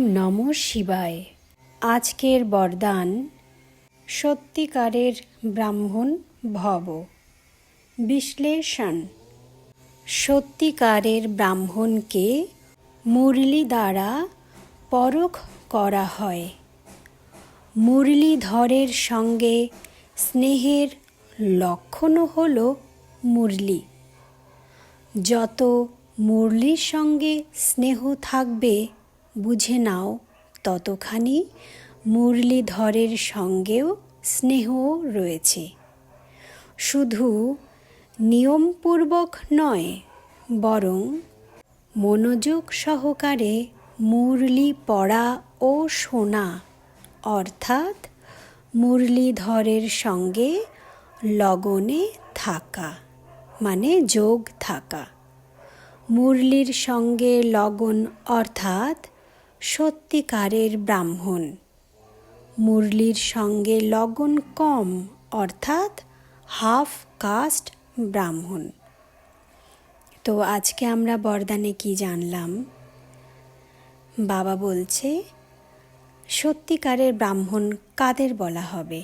নম শিবায়। আজকের বরদান সত্যিকারের ব্রাহ্মণ ভব। বিশ্লেষণ। সত্যিকারের ব্রাহ্মণকে মুরলি দ্বারা পরখ করা হয়। মুরলীধরের সঙ্গে স্নেহের লক্ষণও হল মুরলি। যত মুরলির সঙ্গে স্নেহ থাকবে বুঝে নাও ততখানি মুরলীধরের সঙ্গেও স্নেহ রয়েছে। শুধু নিয়মপূর্বক নয়, বরং মনোযোগ সহকারে মুরলি পড়া ও শোনা, অর্থাৎ মুরলীধরের সঙ্গে লগনে থাকা মানে যোগ থাকা। মুরলির সঙ্গে লগন অর্থাৎ সত্যিকারের ব্রাহ্মণ। মুরলির সঙ্গে লগন কম, অর্থাৎ হাফ কাস্ট ব্রাহ্মণ। তো আজকে আমরা বরদানে কি জানলাম? বাবা বলছে, সত্যিকারের ব্রাহ্মণ কাদের বলা হবে?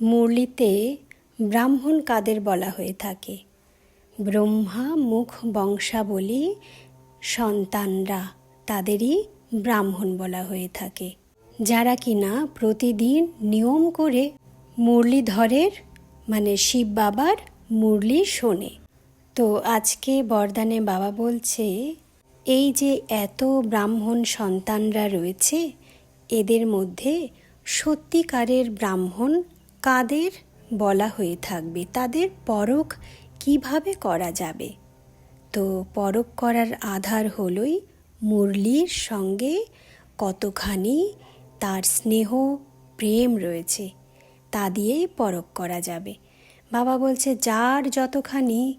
মুরলিতে ব্রাহ্মণ কাদের বলা হয়ে থাকে? ব্রহ্মা, মুখ, বংশাবলী, সন্তানরা তাদেরই ব্রাহ্মণ বলা হয়ে থাকে। যারা কিনা প্রতিদিন নিয়ম করে মুরলীধরের মানে শিব বাবার মুরলি শোনে। তো আজকে বরদানে বাবা বলছে, এই যে এত ব্রাহ্মণ সন্তানরা রয়েছে, এদের মধ্যে সত্যিকারের ব্রাহ্মণ কাদের বলা হয়ে থাকবে? তাদের পরখ কীভাবে করা যাবে? তো পরখ করার আধার হলই মুরলির সঙ্গে কতখানি তার স্নেহ, প্রেম রয়েছে, তা দিয়েই পরখ করা যাবে। বাবা বলছে, যার যতখানি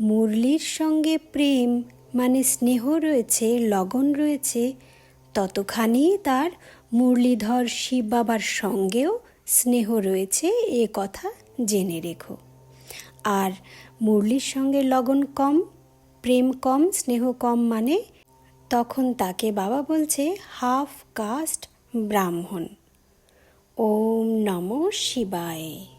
মুরলির সঙ্গে প্রেম মানে স্নেহ রয়েছে, লগন রয়েছে, ততখানি তার মুরলীধর শিব বাবার সঙ্গেও স্নেহ রয়েছে, এ কথা জেনে রেখো। আর মুরলির সঙ্গে লগন কম, প্রেম কম, স্নেহ কম মানে তখন তাকে বাবা বলছে হাফ কাস্ট ব্রাহ্মণ। ওম নম শিবায়।